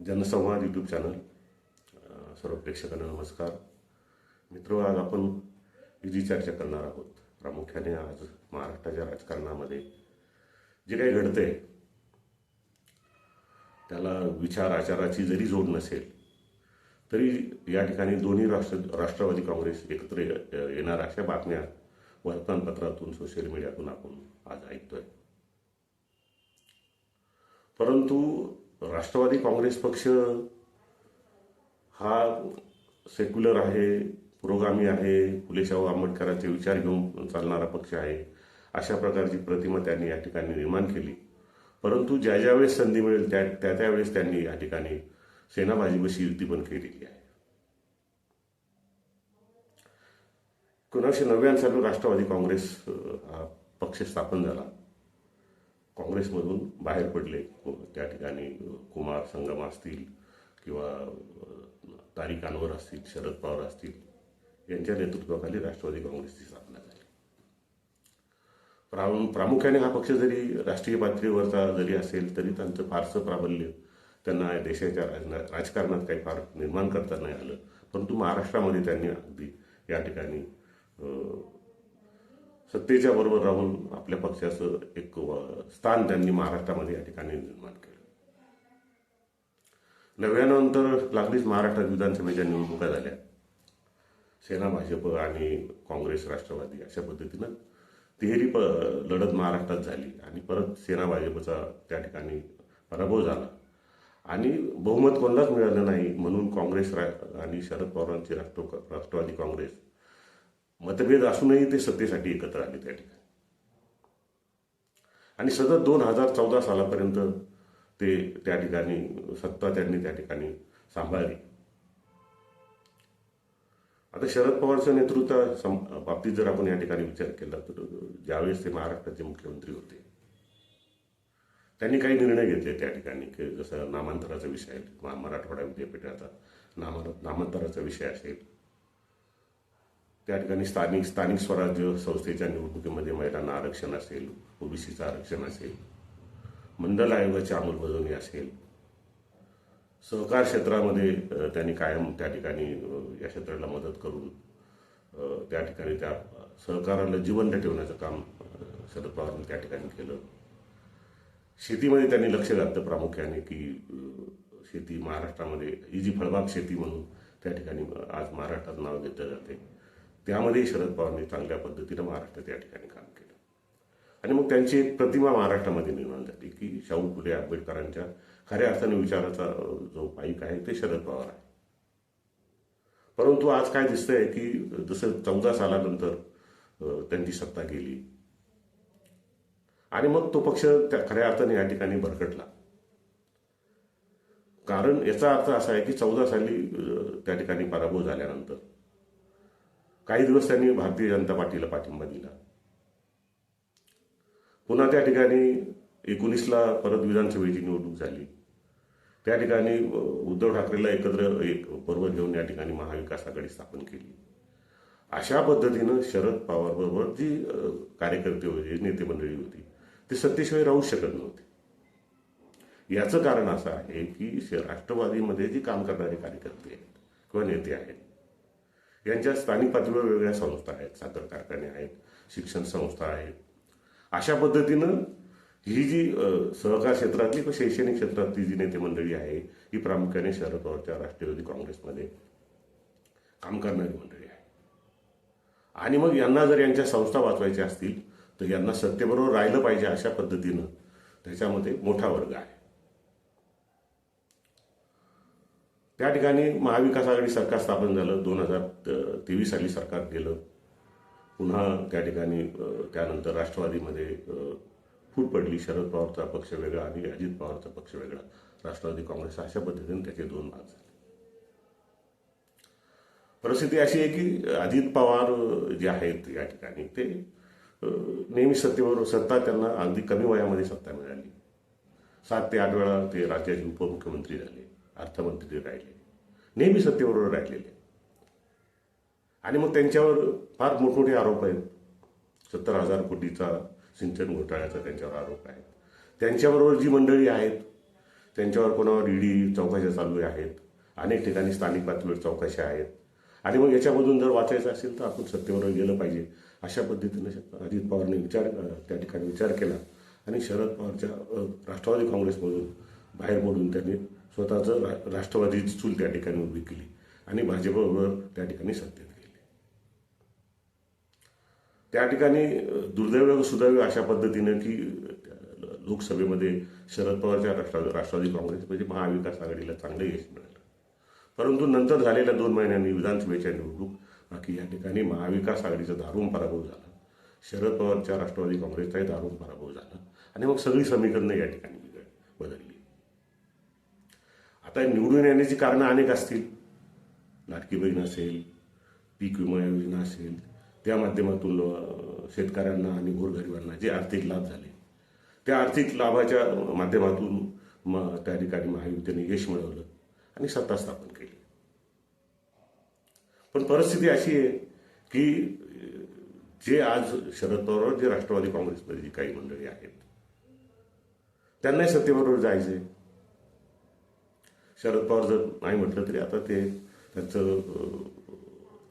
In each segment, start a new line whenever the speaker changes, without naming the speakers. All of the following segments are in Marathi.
जनसंवाद यूट्यूब चॅनल सर्व प्रेक्षकांना नमस्कार. मित्र आज आपण विधी चर्चा करणार आहोत. प्रामुख्याने आज महाराष्ट्राच्या राजकारणामध्ये जे काही घडतंय त्याला विचार आचाराची जरी जोड नसेल तरी या ठिकाणी दोन्ही राष्ट्र राष्ट्रवादी काँग्रेस एकत्र येणार अशा बातम्या वर्तमानपत्रातून सोशल मीडियातून आपण आज ऐकतोय. परंतु राष्ट्रवादी काँग्रेस पक्ष हा सेक्युलर आहे पुरोगामी आहे फुलेशाहू आंबेडकरांचे विचार घेऊन चालणारा पक्ष आहे अशा प्रकारची प्रतिमा त्यांनी या ठिकाणी निर्माण केली. परंतु ज्या ज्या वेळेस संधी मिळेल त्या त्या त्यावेळेस त्यांनी या ठिकाणी सेनाबाजीवशी युती पण केलेली आहे. एकोणीसशे नव्याण्णव साली राष्ट्रवादी काँग्रेस हा पक्ष स्थापन झाला. काँग्रेसमधून बाहेर पडले. त्या ठिकाणी कुमार संगम असतील किंवा तारिक अनवर असतील शरद पवार असतील यांच्या नेतृत्वाखाली राष्ट्रवादी काँग्रेसची स्थापना झाली. प्रामु प्रामुख्याने हा पक्ष जरी राष्ट्रीय पातळीवरचा जरी असेल तरी त्यांचं फारसं प्राबल्य त्यांना देशाच्या राजना- राजकारणात काही फार निर्माण करता नाही आलं. परंतु महाराष्ट्रामध्ये त्यांनी अगदी या ठिकाणी सत्तेच्या बरोबर राहून आपल्या पक्षाचं एक स्थान त्यांनी महाराष्ट्रामध्ये या ठिकाणी निर्माण केलं. नव्यानंतर लागलीच महाराष्ट्रात विधानसभेच्या निवडणुका झाल्या. सेना भाजप आणि काँग्रेस राष्ट्रवादी अशा पद्धतीनं तिहेरी प लढत महाराष्ट्रात झाली आणि परत सेना भाजपचा त्या ठिकाणी पराभव झाला. आणि बहुमत कोणालाच मिळालं नाही म्हणून काँग्रेस रा- आणि शरद पवारांची राष्ट्र राष्ट्रवादी काँग्रेस मतभेद असूनही ते सत्तेसाठी एकत्र आले त्या ठिकाणी. आणि सतत दोन हजार चौदा सालापर्यंत ते त्या ठिकाणी सत्ता त्यांनी त्या ठिकाणी सांभाळली. आता शरद पवारच्या नेतृत्वा बाबतीत जर आपण या ठिकाणी विचार केला तर ज्यावेळेस ते महाराष्ट्राचे मुख्यमंत्री होते त्यांनी काही निर्णय घेतले त्या ठिकाणी की जसं नामांतराचा विषय आहे मराठवाडा विद्यापीठाचा नामा नामांतराचा विषय असेल त्या ठिकाणी स्थानिक स्थानिक स्वराज्य संस्थेच्या निवडणुकीमध्ये महिलांना आरक्षण असेल ओबीसीचं आरक्षण असेल मंडल आयोगाची अंमलबजावणी असेल सहकार क्षेत्रामध्ये त्यांनी कायम त्या ठिकाणी या क्षेत्राला मदत करून त्या ठिकाणी त्या सहकाराला जिवंत ठेवण्याचं काम शरद पवारांनी त्या ठिकाणी केलं. शेतीमध्ये त्यांनी लक्ष घातलं प्रामुख्याने की शेती महाराष्ट्रामध्ये ही जी फळबाग शेती म्हणून त्या ठिकाणी आज महाराष्ट्रात नाव घेतलं जाते. त्यामध्ये शरद पवारांनी चांगल्या पद्धतीनं महाराष्ट्रात या ठिकाणी काम केलं. आणि मग त्यांची एक प्रतिमा महाराष्ट्रामध्ये निर्माण झाली की शाहू फुले आंबेडकरांच्या खऱ्या अर्थाने विचाराचा जो पाईक आहे ते शरद पवार आहे. परंतु आज काय दिसतंय की जसं चौदा सालानंतर त्यांची सत्ता गेली. आणि मग तो पक्ष त्या खऱ्या अर्थाने या ठिकाणी भरकटला. कारण याचा अर्थ असा आहे की चौदा साली त्या ठिकाणी पराभव झाल्यानंतर काही दिवस त्यांनी भारतीय जनता पार्टीला पाठिंबा दिला. पुन्हा त्या ठिकाणी एकोणीसला परत विधानसभेची निवडणूक झाली. त्या ठिकाणी उद्धव ठाकरेला एकत्र एक पर्व घेऊन या ठिकाणी महाविकास आघाडी स्थापन केली. अशा पद्धतीनं शरद पवार बरोबर जी कार्यकर्ते होते नेते मंडळी होती ते सत्तेशिवाय राहू शकत नव्हते. याचं कारण असं आहे की राष्ट्रवादीमध्ये जी काम करणारे कार्यकर्ते आहेत किंवा नेते आहेत यांच्या स्थानिक पातळीवर वेगवेगळ्या संस्था आहेत साखर कारखाने आहेत शिक्षण संस्था आहेत. अशा पद्धतीनं ही जी सहकार क्षेत्रातली किंवा शैक्षणिक क्षेत्रातली जी नेते मंडळी आहे ही प्रामुख्याने शरद पवारच्या राष्ट्रवादी काँग्रेसमध्ये काम करणारी मंडळी आहे. आणि मग यांना जर यांच्या संस्था वाचवायच्या असतील तर यांना सत्तेबरोबर राहिलं पाहिजे अशा पद्धतीनं त्याच्यामध्ये मोठा वर्ग आहे. त्या ठिकाणी महाविकास आघाडी सरकार स्थापन झालं दोन हजार तेवीस साली सरकार गेलं पुन्हा त्या ठिकाणी त्यानंतर राष्ट्रवादीमध्ये फूट पडली शरद पवारचा पक्ष वेगळा आणि अजित पवारचा पक्ष वेगळा. राष्ट्रवादी काँग्रेस अशा पद्धतीने त्याचे दोन भाग झाले. परिस्थिती अशी आहे की अजित पवार जे आहेत या ठिकाणी ते नेहमी सत्तेबरोबर सत्ता त्यांना अगदी कमी वयामध्ये सत्ता मिळाली. सात ते आठ वेळा ते राज्याचे उपमुख्यमंत्री झाले. अर्थमंत्री राहिले. नेहमी सत्तेबरोबर राहिलेले. आणि मग त्यांच्यावर फार मोठमोठे आरोप आहेत. सत्तर हजार कोटीचा सिंचन घोटाळ्याचा त्यांच्यावर आरोप आहे त्यांच्याबरोबर जी मंडळी आहेत त्यांच्यावर कोणावर ईडी चौकशा चालू आहेत अनेक ठिकाणी स्थानिक पातळीवर चौकशा आहेत. आणि मग याच्यामधून जर वाचायचं असेल तर आपण सत्तेवर गेलं पाहिजे. अशा पद्धतीनं अजित पवारने विचार त्या ठिकाणी विचार केला. आणि शरद पवारच्या राष्ट्रवादी काँग्रेसमधून बाहेर पडून त्यांनी स्वतःचं रा- राष्ट्रवादीची चूल त्या ठिकाणी उभी केली. आणि भाजपबरोबर त्या ठिकाणी सत्तेत गेले. त्या ठिकाणी दुर्दैव सुदैव अशा पद्धतीनं की लोकसभेमध्ये शरद पवारच्या राष्ट्रवादी राष्ट्रवादी काँग्रेस म्हणजे महाविकास आघाडीला चांगलं यश मिळालं. परंतु नंतर झालेल्या दोन महिन्यांनी विधानसभेच्या निवडणूक बाकी या ठिकाणी महाविकास आघाडीचा दारुण पराभव झाला. शरद पवारच्या राष्ट्रवादी काँग्रेसचाही दारुण पराभव झाला. आणि मग सगळी समीकरणं या ठिकाणी बदलली. आता निवडून येण्याची कारणं अनेक असतील. लाडकी बहीण असेल पीक विमा योजना असेल त्या माध्यमातून शेतकऱ्यांना आणि गोरगरिबांना जे आर्थिक लाभ झाले त्या आर्थिक लाभाच्या माध्यमातून म त्या ठिकाणी महायुतीने यश मिळवलं आणि सत्ता स्थापन केली. पण परिस्थिती अशी आहे की जे आज शरद पवार जे राष्ट्रवादी काँग्रेसमध्ये जी काही मंडळी आहेत त्यांनाही सत्तेबरोबर जायचंय. शरद पवार जर नाही म्हटलं तरी आता ते त्यांचं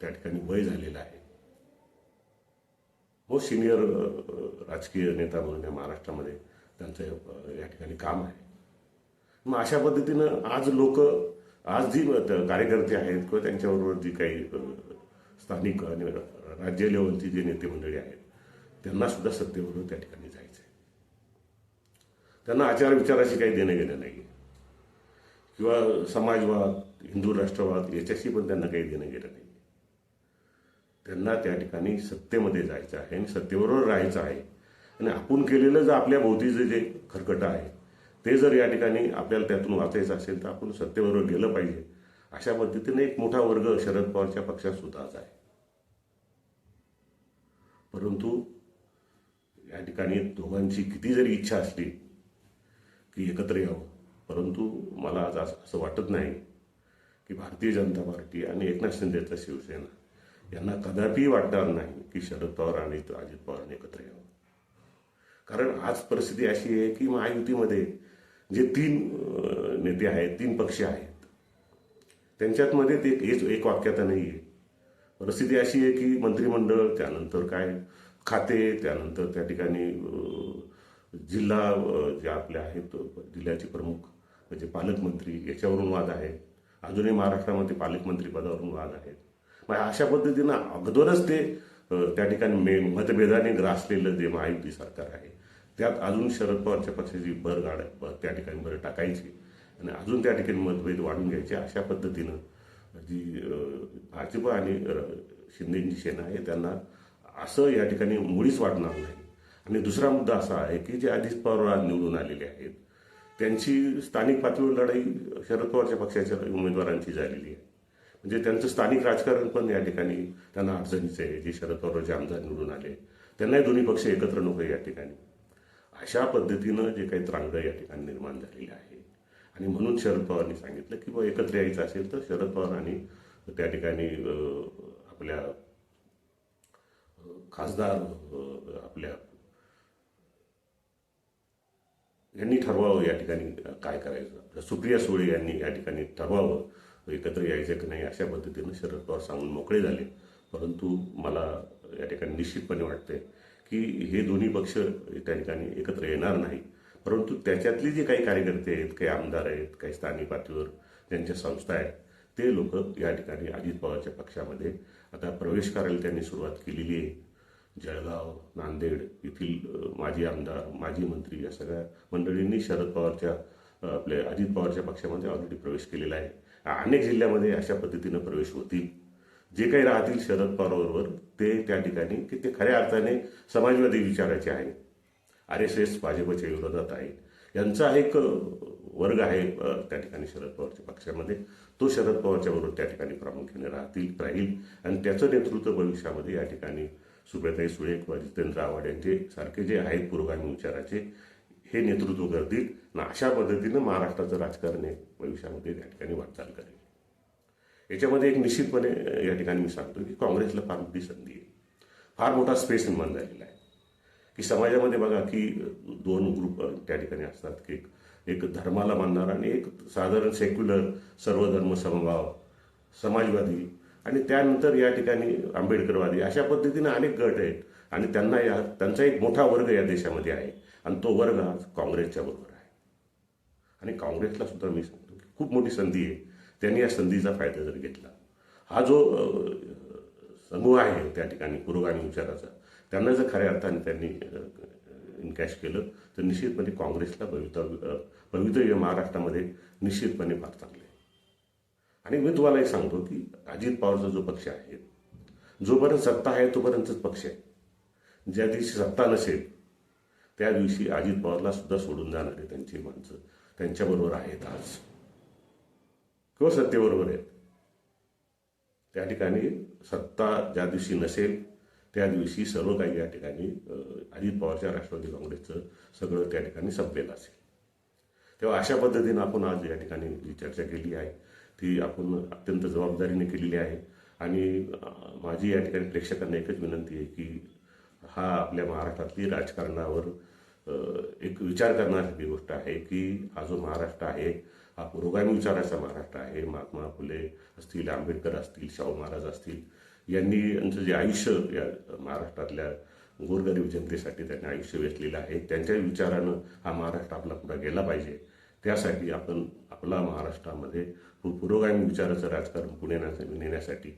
त्या ठिकाणी वय झालेलं आहे. हो सिनियर राजकीय नेता म्हणून या महाराष्ट्रामध्ये त्यांचं या ठिकाणी काम आहे. मग अशा पद्धतीनं आज लोक आज जी कार्यकर्ते आहेत किंवा त्यांच्याबरोबर जी काही स्थानिक आणि राज्य लेवलची जी नेते मंडळी आहेत त्यांना सुद्धा सत्तेबरोबर त्या ठिकाणी जायचं आहे त्यांना आचार विचाराशी काही देणं घेणं नाही किंवा समाजवाद हिंदू राष्ट्रवाद याच्याशी पण त्यांना काही देणं गेलं नाही. त्यांना त्या ठिकाणी सत्तेमध्ये जायचं आहे आणि सत्तेबरोबर राहायचं आहे. आणि आपण केलेलं जर आपल्या भोवतीचं जे खरकटं आहे ते जर या ठिकाणी आपल्याला त्यातून वाचायचं असेल तर आपण सत्तेबरोबर गेलं पाहिजे. अशा पद्धतीने एक मोठा वर्ग शरद पवारच्या पक्षात सुद्धाच आहे. परंतु या ठिकाणी दोघांची किती जरी इच्छा असली की एकत्र यावं परंतु मला आज असं असं वाटत नाही की भारतीय जनता पार्टी आणि एकनाथ शिंदेचा शिवसेना यांना कदापि वाटणार नाही की शरद पवार आणि अजित पवारांनी एकत्र यावं. कारण आज परिस्थिती अशी आहे की महायुतीमध्ये जे तीन नेते आहेत तीन पक्ष आहेत त्यांच्यात मध्ये ते एक एक वाक्यता नाही आहे परिस्थिती अशी आहे की मंत्रिमंडळ त्यानंतर काय खाते त्यानंतर त्या ठिकाणी जिल्हा जे आपले आहेत जिल्ह्याचे प्रमुख म्हणजे पालकमंत्री याच्यावरून वाद आहेत. अजूनही महाराष्ट्रामध्ये पालकमंत्री पदावरून वाद आहेत. मग अशा पद्धतीनं अगोदरच ते त्या ठिकाणी मे मतभेदाने ग्रासलेलं जे महायुती सरकार आहे त्यात अजून शरद पवारच्या पक्षाची भर गाड त्या ठिकाणी भर टाकायची आणि अजून त्या ठिकाणी मतभेद वाढून घ्यायचे अशा पद्धतीनं जी भाजप आणि शिंदेची सेना आहे त्यांना असं या ठिकाणी मुळीच वाटणार नाही. आणि दुसरा मुद्दा असा आहे की जे अजित पवार निवडून आलेले आहेत त्यांची स्थानिक पातळीवर लढाई शरद पवारच्या पक्षाच्या उमेदवारांची झालेली आहे. म्हणजे त्यांचं स्थानिक राजकारण पण या ठिकाणी त्यांना अडचणीचं आहे जे शरद पवारचे आमदार निवडून आले. त्यांनाही दोन्ही पक्ष एकत्र नको या ठिकाणी. अशा पद्धतीनं जे काही त्रांगडं या ठिकाणी निर्माण झालेली आहे. आणि म्हणून शरद पवारांनी सांगितलं की बा एकत्र यायचं असेल तर शरद पवार आणि त्या ठिकाणी आपल्या खासदार आपल्या यांनी ठरवावं या ठिकाणी काय करायचं? सुप्रिया सुळे यांनी या ठिकाणी ठरवावं एकत्र यायचं की नाही अशा पद्धतीनं शरद पवार सांगून मोकळे झाले. परंतु मला या ठिकाणी निश्चितपणे वाटते की हे दोन्ही पक्ष त्या ठिकाणी एकत्र येणार नाही. परंतु त्याच्यातले जे काही कार्यकर्ते आहेत काही आमदार आहेत काही स्थानिक पातळीवर ज्यांच्या संस्था आहेत ते लोक या ठिकाणी अजित पवारच्या पक्षामध्ये आता प्रवेश करायला त्यांनी सुरुवात केलेली आहे. जळगाव नांदेड येथील माजी आमदार माजी मंत्री या सगळ्या मंडळींनी शरद पवारच्या आपले आपल्या अजित पवारच्या पक्षामध्ये ऑलरेडी प्रवेश केलेला आहे. अनेक जिल्ह्यामध्ये अशा पद्धतीनं प्रवेश होतील. जे काही राहतील शरद पवारबरोबर ते त्या ठिकाणी की ते खऱ्या अर्थाने समाजवादी विचाराचे आहेत. आर एस एस भाजपच्या विरोधात आहे. यांचा एक वर्ग आहे त्या ठिकाणी शरद पवारच्या पक्षामध्ये. तो शरद पवारच्या बरोबर त्या ठिकाणी प्रामुख्याने राहतील राहील. आणि त्याचं नेतृत्व भविष्यामध्ये या ठिकाणी सुभेताई सुळे किंवा जितेंद्र आव्हाड यांचे सारखे जे आहेत पुरोगामी विचाराचे हे नेतृत्व करतील ना अशा पद्धतीनं महाराष्ट्राचं राजकारण हे भविष्यामध्ये या ठिकाणी वाटचाल करेल. याच्यामध्ये एक निश्चितपणे या ठिकाणी मी सांगतो की काँग्रेसला फार मोठी संधी आहे. फार मोठा स्पेस निर्माण झालेला आहे. की समाजामध्ये बघा की दोन ग्रुप त्या ठिकाणी असतात की एक एक धर्माला मानणारा आणि एक साधारण सेक्युलर सर्वधर्म समभाव समाजवादी आणि त्यानंतर या ठिकाणी आंबेडकरवादी अशा पद्धतीने अनेक गट आहेत. आणि त्यांना या त्यांचा एक मोठा वर्ग या देशामध्ये आहे. आणि तो वर्ग आज काँग्रेसच्या बरोबर आहे. आणि काँग्रेसला सुद्धा मी सांगतो की खूप मोठी संधी आहे. त्यांनी या संधीचा फायदा जर घेतला. हा जो समूह आहे त्या ठिकाणी पुरोगामी विचाराचा त्यांना जर खऱ्या अर्थाने त्यांनी इनकॅश केलं तर निश्चितपणे काँग्रेसला भवितव्य भवितव्य महाराष्ट्रामध्ये निश्चितपणे फार चांगले आणि मी तुम्हाला एक सांगतो की अजित पवारचा जो पक्ष आहे जोपर्यंत सत्ता आहे तोपर्यंतच पक्ष आहे. ज्या दिवशी सत्ता नसेल त्या दिवशी अजित पवारला सुद्धा सोडून जाणारे त्यांची माणसं. त्यांच्याबरोबर आहेत आज. किंवा सत्तेबरोबर आहेत. त्या ठिकाणी सत्ता ज्या दिवशी नसेल त्या दिवशी सर्व काही या ठिकाणी अजित पवारच्या राष्ट्रवादी काँग्रेसचं सगळं त्या ठिकाणी संपलेलं असेल. तेव्हा अशा पद्धतीनं आपण आज या ठिकाणी जी चर्चा केली आहे. ती आपण अत्यंत जबाबदारीने केलेली आहे. आणि माझी या ठिकाणी प्रेक्षकांना एकच विनंती आहे की हा आपल्या महाराष्ट्रातली राजकारणावर एक विचार करणारी गोष्ट आहे की हा जो महाराष्ट्र आहे हा पुरोगामी विचाराचा महाराष्ट्र आहे. महात्मा फुले असतील आंबेडकर असतील शाहू महाराज असतील यांनी यांचं जे आयुष्य या महाराष्ट्रातल्या गोरगरीब जनतेसाठी त्यांनी आयुष्य वेचलेलं आहे. त्यांच्या विचारानं हा महाराष्ट्र आपला पुढे गेला पाहिजे. त्यासाठी आपण आपला महाराष्ट्रामध्ये पुरोगामी विचाराचं राजकारण पुणे नेण्यासाठी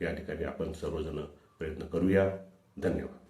या ठिकाणी आपण सर्वजण प्रयत्न करूया. धन्यवाद.